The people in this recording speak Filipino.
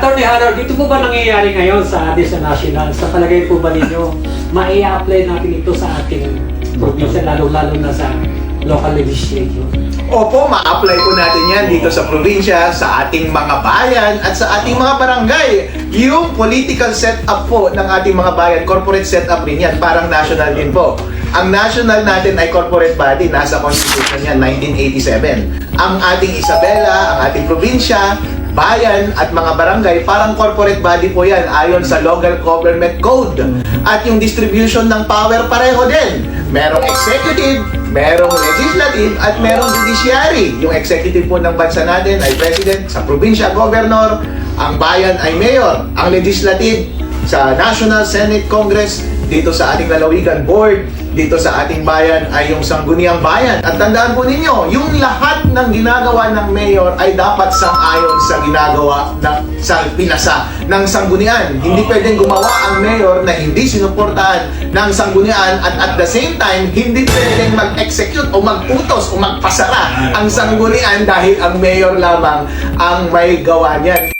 Attorney Harold, dito po ba nangyayari ngayon sa atin sa national? Sa palagay po ba ninyo, mai-apply natin ito sa ating probinsya, lalo-lalo na sa local legislature? Opo, ma-apply po natin yan dito sa probinsya, sa ating mga bayan at sa ating mga barangay. Yung political setup po ng ating mga bayan, corporate setup rin yan, parang national din po. Ang national natin ay corporate body, nasa constitution yan, 1987. Ang ating Isabela, ang ating probinsya, bayan at mga barangay, parang corporate body po yan ayon sa local government code. At yung distribution ng power pareho din. Merong executive, merong legislative, at merong judiciary. Yung executive po ng bansa natin ay president, sa probinsya, governor, ang bayan ay mayor, ang legislative sa National Senate Congress, dito sa ating lalawigan board, dito sa ating bayan ay yung sangguniang bayan. At tandaan po ninyo, yung lahat ng ginagawa ng mayor ay dapat sang-ayon sa ginagawa ng sa pinasa ng sanggunian. Hindi pwedeng gumawa ang mayor na hindi sinuportahan ng sanggunian at at the same time, hindi pwedeng mag-execute o magputos o magpasara ang sanggunian dahil ang mayor lamang ang may gawa niyan.